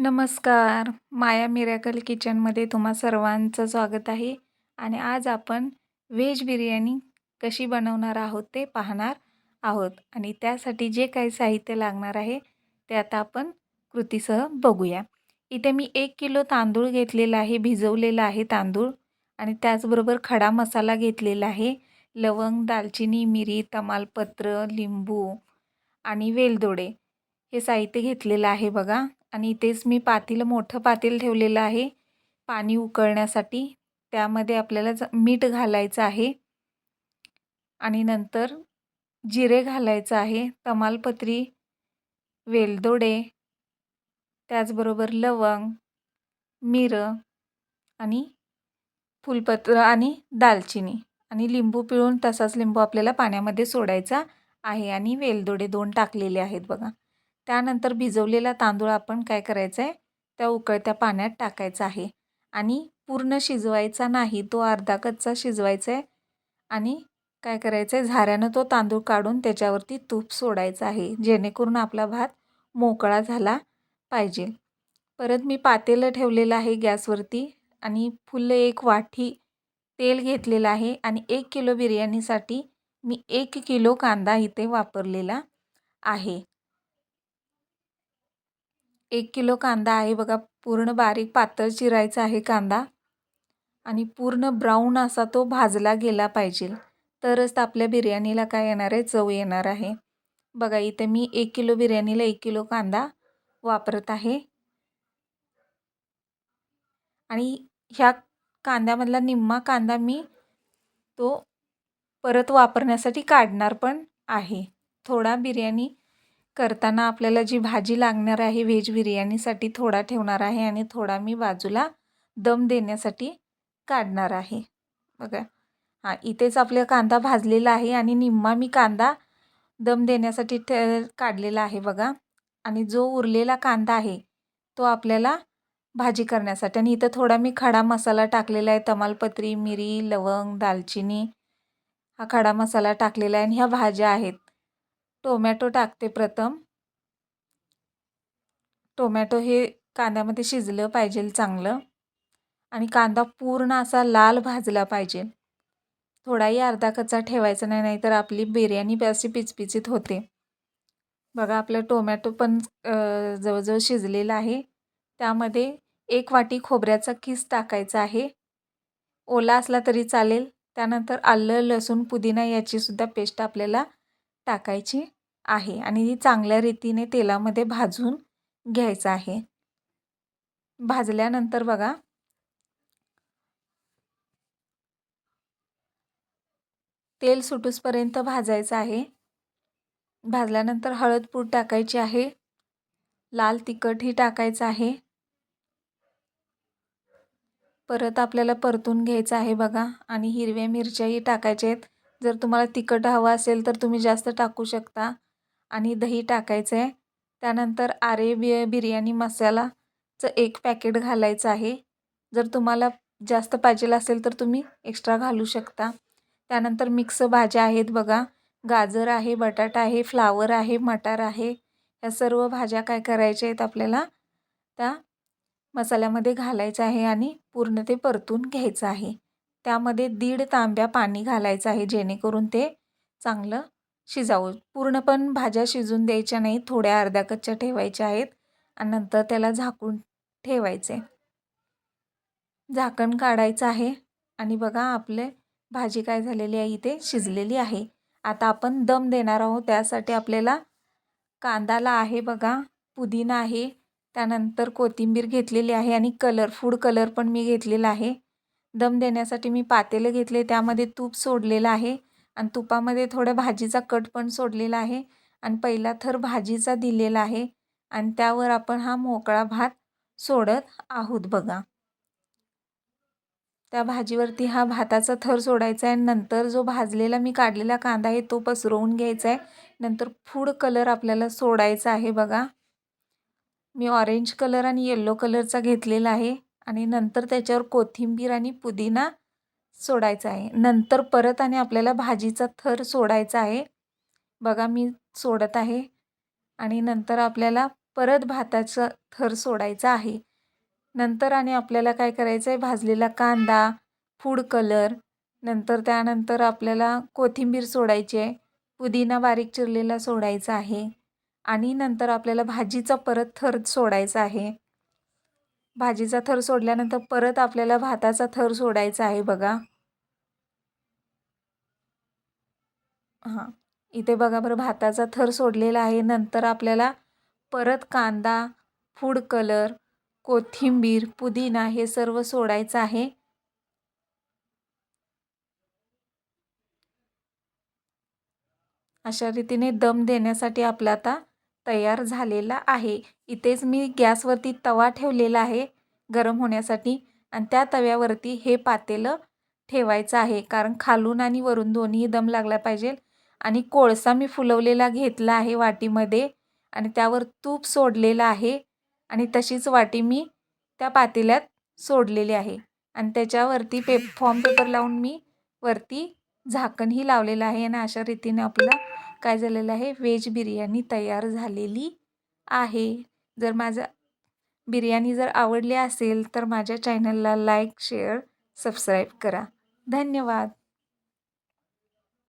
नमस्कार. माया मिरॅकल किचनमध्ये तुम्हा सर्वांचं स्वागत आहे आणि आज आपण व्हेज बिर्याणी कशी बनवणार आहोत ते पाहणार आहोत आणि त्यासाठी जे काही साहित्य लागणार आहे ते आता आपण कृतीसह बघूया. इथे मी एक किलो तांदूळ घेतलेला आहे भिजवलेला आहे तांदूळ आणि त्याचबरोबर खडा मसाला घेतलेला आहे लवंग दालचिनी मिरी तमालपत्र लिंबू आणि वेलदोडे हे साहित्य घेतलेलं आहे बघा. आणि इथेच मी पातील मोठं पातील ठेवलेलं आहे पाणी उकळण्यासाठी. त्यामध्ये आपल्याला ज मीठ घालायचं आहे. आणि नंतर जिरे घालायचं आहे तमालपत्री वेलदोडे त्याचबरोबर लवंग मिरं आणि फुलपत्र आणि दालचिनी. आणि लिंबू पिळून तसाच लिंबू आपल्याला पाण्यामध्ये सोडायचा आहे आणि वेलदोडे दोन टाकलेले आहेत बघा. त्यानंतर भिजवलेला तांदूळ आपण काय करायचं आहे त्या उकळत्या पाण्यात टाकायचा आहे. आणि पूर्ण शिजवायचा नाही तो अर्धा कच्चा शिजवायचा आहे आणि काय करायचं आहे झाऱ्यानं तो तांदूळ काढून त्याच्यावरती तूप सोडायचं आहे जेणेकरून आपला भात मोकळा झाला पाहिजे. परत मी पातेलं ठेवलेलं आहे गॅसवरती आणि फुल्ल एक वाटी तेल घेतलेलं आहे आणि एक किलो बिर्याणीसाठी मी एक किलो कांदा इथे वापरलेला आहे. एक किलो कांदा आहे बघा पूर्ण बारीक पातळ चिरायचा आहे कांदा. आणि पूर्ण ब्राऊन असा तो भाजला गेला पाहिजे. तरच आपल्या बिर्याणीला काय येणार आहे? चव येणार आहे. बघा इथे मी एक किलो बिर्याणीला एक किलो कांदा वापरत आहे. आणि ह्या कांद्यामधला निम्मा कांदा मी तो परत वापरण्यासाठी काढणार पण आहे. थोडा बिर्याणी करताना आपल्याला जी भाजी लागणार आहे व्हेज बिर्याणीसाठी थोडा ठेवणार आहे आणि थोडा मी बाजूला दम देण्यासाठी काढणार आहे. बघा. हां इथेच आपल्या कांदा भाजलेला आहे आणि निम्मा मी कांदा दम देण्यासाठी ठे काढलेला आहे बघा. आणि जो उरलेला कांदा आहे तो आपल्याला भाजी करण्यासाठी. आणि इथं थोडा मी खडा मसाला टाकलेला आहे तमालपत्री मिरी लवंग दालचिनी. हा खडा मसाला टाकलेला आहे आणि ह्या भाज्या आहेत. टोमॅटो टाकते प्रथम. टोमॅटो हे कांद्यामध्ये शिजलं पाहिजे चांगलं. आणि कांदा पूर्ण असा लाल भाजला पाहिजे. थोडाही अर्धा कच्चा ठेवायचा नाही नाहीतर आपली बिर्याणी अशी पिचपिचीत होते. बघा आपलं टोमॅटो पण जवळजवळ शिजलेलं आहे. त्यामध्ये एक वाटी खोबऱ्याचा किस टाकायचा आहे. ओला असला तरी चालेल. त्यानंतर आलं लसूण पुदिना याचीसुद्धा पेस्ट आपल्याला टाकायची. आहे आणि ही चांगल्या रीतीने तेलामध्ये भाजून घ्यायचं आहे. भाजल्यानंतर बघा. तेल सुटूसपर्यंत भाजायचं आहे. भाजल्यानंतर हळद पूड टाकायची आहे. लाल तिखटही टाकायचं आहे. परत आपल्याला परतून घ्यायचं आहे बघा आणि हिरव्या मिरच्याही टाकायच्या आहेत. जर तुम्हाला तिखट हवं असेल तर तुम्ही जास्त टाकू शकता. आणि दही टाकायचं आहे त्यानंतर आरे बि बिर्याणी मसालाचं एक पॅकेट घालायचं आहे. जर तुम्हाला जास्त पाहिजे असेल तर तुम्ही एक्स्ट्रा घालू शकता. त्यानंतर मिक्स भाज्या आहेत बघा. गाजर आहे बटाटा आहे फ्लावर आहे मटार आहे. या सर्व भाज्या काय करायच्या आहेत आपल्याला? त्या मसाल्यामध्ये घालायचं आहे आणि पूर्ण ते परतून घ्यायचं आहे. त्यामध्ये दीड तांब्या पाणी घालायचं आहे जेणेकरून ते चांगलं शिजावू पूर्ण पण भाज्या शिजून द्यायच्या नाही थोड्या अर्ध्या कच्च्या ठेवायच्या आहेत आणि नंतर त्याला झाकून ठेवायचे. झाकण काढायचं आहे आणि बघा आपले भाजी काय झालेली आहे इथे शिजलेली आहे. आता आपण दम देणार आहोत त्यासाठी आपल्याला कांदाला आहे बघा पुदिना आहे त्यानंतर कोथिंबीर घेतलेली आहे आणि कलर फूड कलर पण मी घेतलेला आहे. दम देण्यासाठी मी पातेलं घेतले त्यामध्ये तूप सोडलेलं आहे. आणि तुपामध्ये थोड्या भाजीचा कट पण सोडलेला आहे आणि पहिला थर भाजीचा दिलेला आहे आणि त्यावर आपण हा मोकळा भात सोडत आहोत बघा. त्या भाजीवरती हा भाताचा थर सोडायचा आहे नंतर जो भाजलेला मी काढलेला कांदा आहे तो पसरवून घ्यायचा आहे. नंतर फूड कलर आपल्याला सोडायचा आहे बघा. मी ऑरेंज कलर आणि येल्लो कलरचा घेतलेला आहे आणि नंतर त्याच्यावर कोथिंबीर आणि पुदिना सोडायचा आहे. नंतर परत आणि आपल्याला भाजीचा थर सोडायचा आहे. बघा मी सोडत आहे आणि नंतर आपल्याला परत भाताचा थर सोडायचा आहे. नंतर आणि आपल्याला काय करायचं आहे भाजलेला कांदा फूड कलर नंतर त्यानंतर आपल्याला कोथिंबीर सोडायची आहे. पुदिना बारीक चिरलेला सोडायचा आहे आणि नंतर आपल्याला भाजीचा परत थर सोडायचा आहे. भाजीचा थर सोडल्यानंतर परत आपल्याला भाताचा थर सोडायचा आहे बघा. हां इथे बघा बरं भाताचा थर सोडलेला आहे. नंतर आपल्याला परत कांदा फूड कलर कोथिंबीर पुदिना हे सर्व सोडायचं आहे. अशा रीतीने दम देण्यासाठी आपला आता तयार झालेला आहे. इथेच मी गॅसवरती तवा ठेवलेला आहे गरम होण्यासाठी आणि त्या तव्यावरती हे पातेलं ठेवायचं आहे. कारण खालून आणि वरून दोन्ही दम लागला पाहिजे आणि कोळसा मी फुलवलेला घेतला आहे वाटीमध्ये आणि त्यावर तूप सोडलेलं आहे आणि तशीच वाटी मी त्या पातेल्यात सोडलेली आहे. आणि त्याच्यावरती पे फॉर्म पेपर लावून मी वरती झाकणही लावलेलं आहे आणि अशा रीतीने आपला काय झालेलं आहे? व्हेज बिर्याणी तयार झालेली आहे. जर माझा बिर्याणी जर आवडली असेल तर माझ्या चॅनलला लाईक शेअर सबस्क्राईब करा. धन्यवाद.